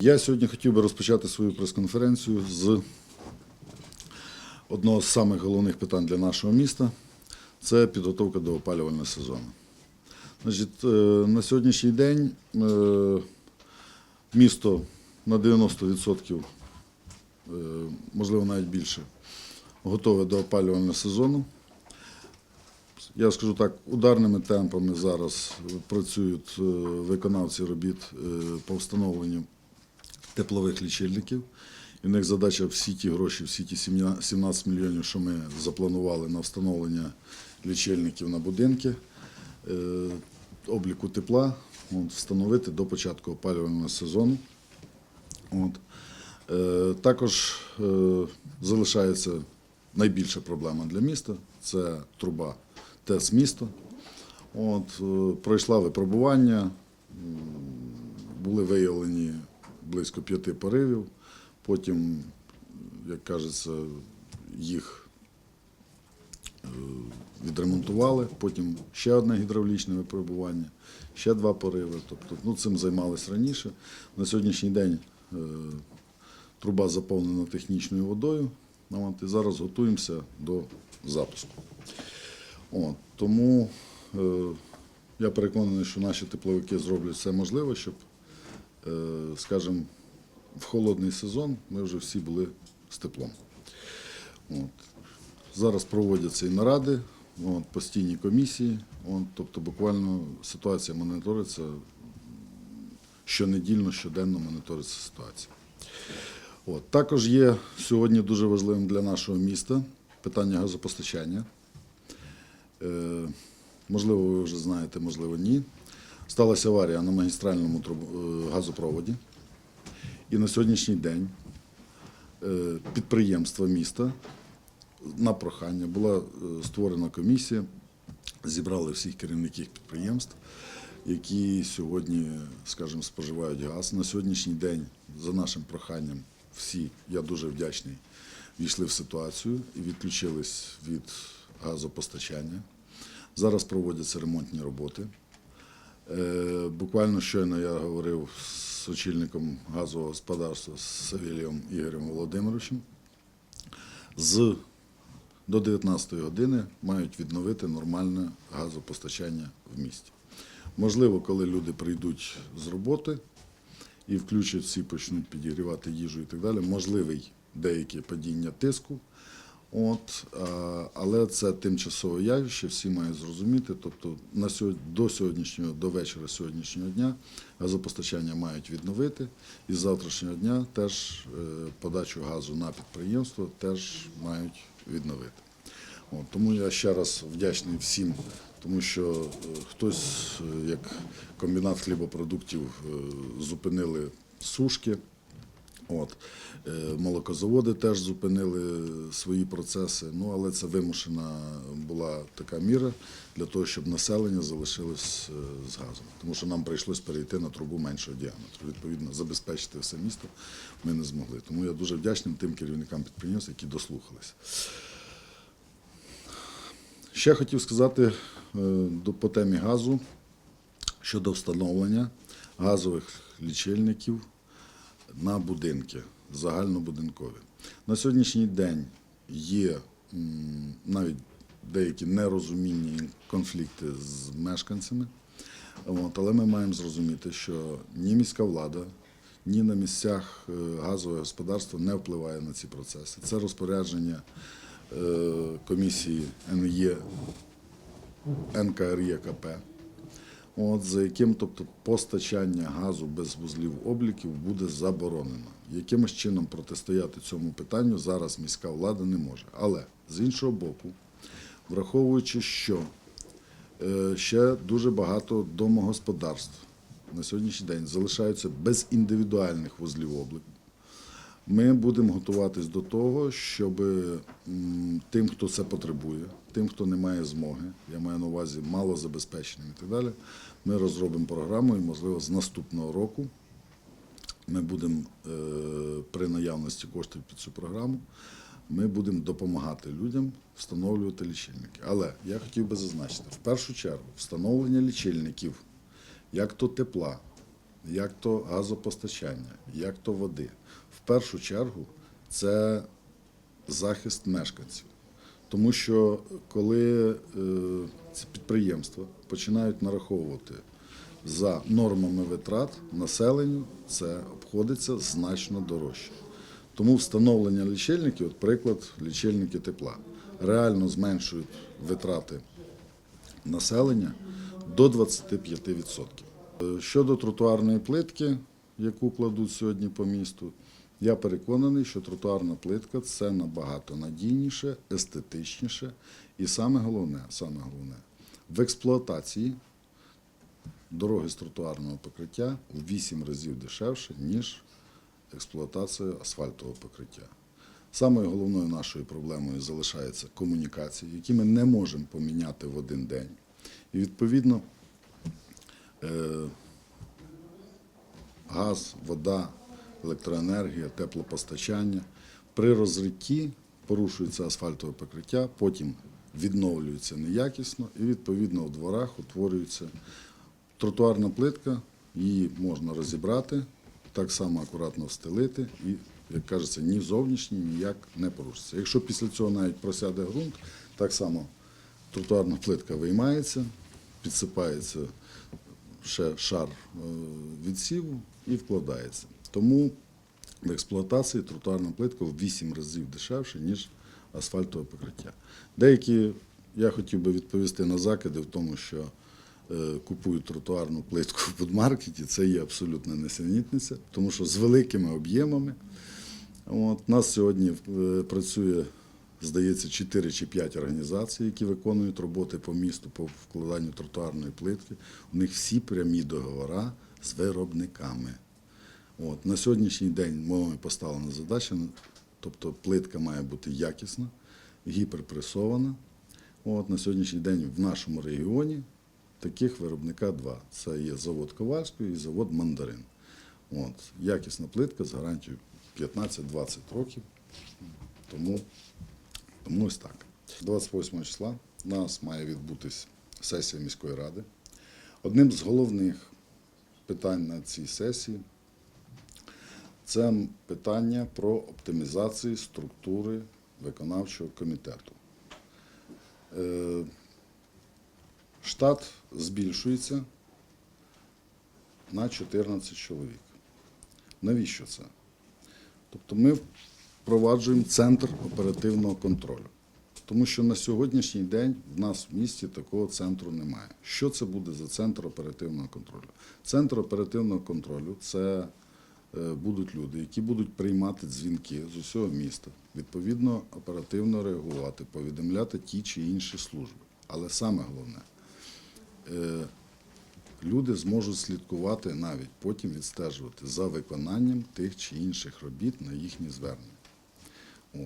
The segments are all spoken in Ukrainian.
Я сьогодні хотів би розпочати свою прес-конференцію з одного з самих головних питань для нашого міста це підготовка до опалювального сезону. Значить, е, на сьогоднішній день е, місто на 90%, е, можливо навіть більше, готове до опалювального сезону. Я скажу так, ударними темпами зараз працюють виконавці робіт по встановленню теплових лічильників. І в них задача всі ті гроші, всі ті 17 мільйонів, що ми запланували на встановлення лічильників на будинки, е, обліку тепла, от, встановити до початку опалювального сезону. От. Е, Також е, залишається найбільша проблема для міста це труба ТЕС міста. От, пройшла випробування, були виявлені близько п'яти поривів. Потім, як кажеться, їх е, відремонтували. Потім ще одне гідравлічне випробування, ще два пориви. Тобто, ну, цим займалися раніше. На сьогоднішній день е, труба заповнена технічною водою. І зараз готуємося до запуску. От, тому е, я переконаний, що наші тепловики зроблять все можливе, щоб, скажімо, в холодний сезон ми вже всі були з теплом. От. Зараз проводяться і наради, от, постійні комісії, от, тобто буквально ситуація моніториться щонедільно, щоденно моніториться ситуація. От. Також є сьогодні дуже важливим для нашого міста питання газопостачання. Е, можливо, ви вже знаєте, можливо, ні. Сталася аварія на магістральному е, газопроводі. І на сьогоднішній день е, підприємства міста на прохання була е, створена комісія, зібрали всіх керівників підприємств, які сьогодні, скажімо, споживають газ. На сьогоднішній день, за нашим проханням, всі, я дуже вдячний, війшли в ситуацію і відключились від газопостачання. Зараз проводяться ремонтні роботи. Е, Буквально щойно я говорив з очільником газового господарства з Савілієм Ігорем Володимировичем. З до 19 години мають відновити нормальне газопостачання в місті. Можливо, коли люди прийдуть з роботи і включать всі почнуть підігрівати їжу і так далі, можливий деяке падіння тиску. От, але це тимчасове явище, всі мають зрозуміти. Тобто на сьогодні, до сьогоднішнього, до вечора сьогоднішнього дня газопостачання мають відновити. І з завтрашнього дня теж е, подачу газу на підприємство теж мають відновити. От, тому я ще раз вдячний всім, тому що е, хтось, е, як комбінат хлібопродуктів, е, зупинили сушки. От. Е, Молокозаводи теж зупинили свої процеси, ну але це вимушена була така міра для того, щоб населення залишилось е, з газом. Тому що нам прийшлось перейти на трубу меншого діаметру. Відповідно, забезпечити все місто ми не змогли. Тому я дуже вдячний тим керівникам підприємств, які дослухалися. Ще хотів сказати е, по темі газу щодо встановлення газових лічильників на будинки загальнобудинкові. На сьогоднішній день є навіть деякі нерозуміння і конфлікти з мешканцями. Але ми маємо зрозуміти, що ні міська влада, ні на місцях е, газове господарство не впливає на ці процеси. Це розпорядження е, комісії НКРЄКП, от, за яким тобто, постачання газу без вузлів обліків буде заборонено. Якимось чином протистояти цьому питанню зараз міська влада не може. Але з іншого боку, враховуючи, що е, ще дуже багато домогосподарств на сьогоднішній день залишаються без індивідуальних вузлів обліку. Ми будемо готуватись до того, щоб тим, хто це потребує, тим, хто не має змоги, я маю на увазі малозабезпеченим і так далі, ми розробимо програму і, можливо, з наступного року ми будемо е, при наявності коштів під цю програму, ми будемо допомагати людям встановлювати лічильники. Але я хотів би зазначити, в першу чергу, встановлення лічильників, як то тепла, як то газопостачання, як то води. В першу чергу це захист мешканців. Тому що коли е, ці підприємства починають нараховувати за нормами витрат населенню, це обходиться значно дорожче. Тому встановлення лічильників, от приклад, лічильники тепла, реально зменшують витрати населення до 25%. Щодо тротуарної плитки, яку кладуть сьогодні по місту, я переконаний, що тротуарна плитка це набагато надійніше, естетичніше і саме головне, саме головне, в експлуатації дороги з тротуарного покриття у 8 разів дешевше, ніж експлуатація асфальтового покриття. Самою головною нашою проблемою залишається комунікації, які ми не можемо поміняти в один день. І відповідно газ, вода, електроенергія, теплопостачання. При розритті порушується асфальтове покриття, потім відновлюється неякісно і відповідно в дворах утворюється тротуарна плитка, її можна розібрати, так само акуратно встелити і, як кажеться, ні зовнішній ніяк не порушиться. Якщо після цього навіть просяде ґрунт, так само тротуарна плитка виймається, підсипається ще шар е, відсіву і вкладається. Тому в експлуатації тротуарна плитка в 8 разів дешевше, ніж асфальтове покриття. Деякі, я хотів би відповісти на закиди в тому, що е, купують тротуарну плитку в будмаркеті, це є абсолютна несенітниця, тому що з великими об'ємами. От, нас сьогодні е, працює, здається, 4 чи 5 організацій, які виконують роботи по місту по вкладанню тротуарної плитки. У них всі прямі договори з виробниками. От, на сьогоднішній день мовами поставлена задача, тобто плитка має бути якісна, гіперпресована. От, на сьогоднішній день в нашому регіоні таких виробника два. Це є завод Ковальської і завод Мандарин. От, якісна плитка з гарантією 15-20 років. Тому, тому ось так. 28 числа у нас має відбутись сесія міської ради. Одним з головних питань на цій сесії це питання про оптимізацію структури виконавчого комітету. Е, Штат збільшується на 14 чоловік. Навіщо це? Тобто ми впроваджуємо центр оперативного контролю. Тому що на сьогоднішній день в нас в місті такого центру немає. Що це буде за центр оперативного контролю? Центр оперативного контролю це е, будуть люди, які будуть приймати дзвінки з усього міста, відповідно оперативно реагувати, повідомляти ті чи інші служби. Але саме головне, е, люди зможуть слідкувати навіть потім відстежувати за виконанням тих чи інших робіт на їхні звернення. От.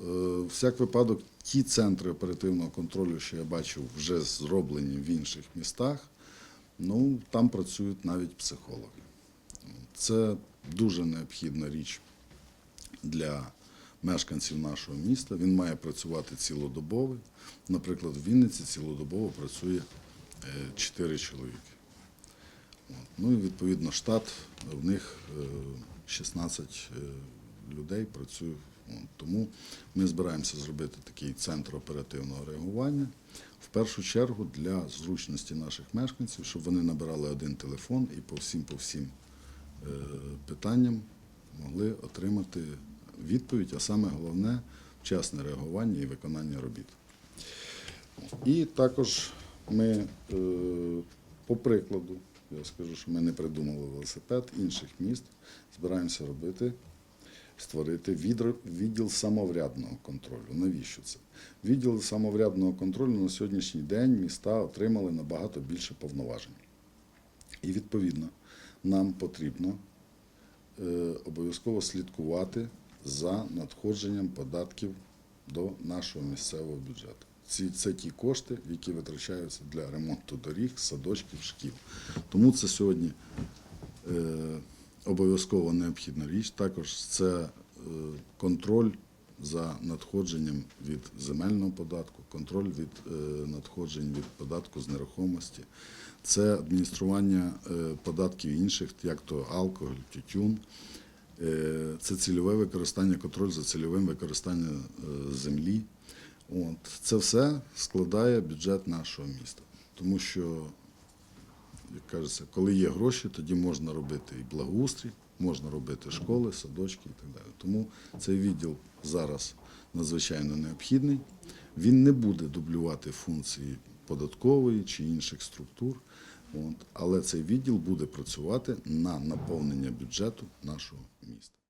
Е, Всяк випадок, ті центри оперативного контролю, що я бачив, вже зроблені в інших містах, ну, там працюють навіть психологи. Це дуже необхідна річ для мешканців нашого міста. Він має працювати цілодобово. Наприклад, в Вінниці цілодобово працює 4 чоловіки. Ну і відповідно штат, в них е, 16 е, людей працює. Тому ми збираємося зробити такий центр оперативного реагування. В першу чергу для зручності наших мешканців, щоб вони набирали один телефон і по всім по всім е, питанням могли отримати відповідь, а саме головне вчасне реагування і виконання робіт. І також ми, е, по прикладу, я скажу, що ми не придумали велосипед інших міст, збираємося робити, створити відділ самоврядного контролю. Навіщо це? Відділ самоврядного контролю на сьогоднішній день міста отримали набагато більше повноважень. І відповідно нам потрібно е, обов'язково слідкувати за надходженням податків до нашого місцевого бюджету. Ці, це ті кошти, які витрачаються для ремонту доріг, садочків, шкіл. Тому це сьогодні е, обов'язково необхідна річ. Також це е, контроль за надходженням від земельного податку, контроль від е, надходжень від податку з нерухомості, це адміністрування е, податків інших, як то алкоголь, тютюн, це цільове використання, контроль за цільовим використанням землі. От. Це все складає бюджет нашого міста. Тому що, як кажеться, коли є гроші, тоді можна робити і благоустрій, можна робити школи, садочки і так далі. Тому цей відділ зараз надзвичайно необхідний. Він не буде дублювати функції податкової чи інших структур. Але цей відділ буде працювати на наповнення бюджету нашого міста.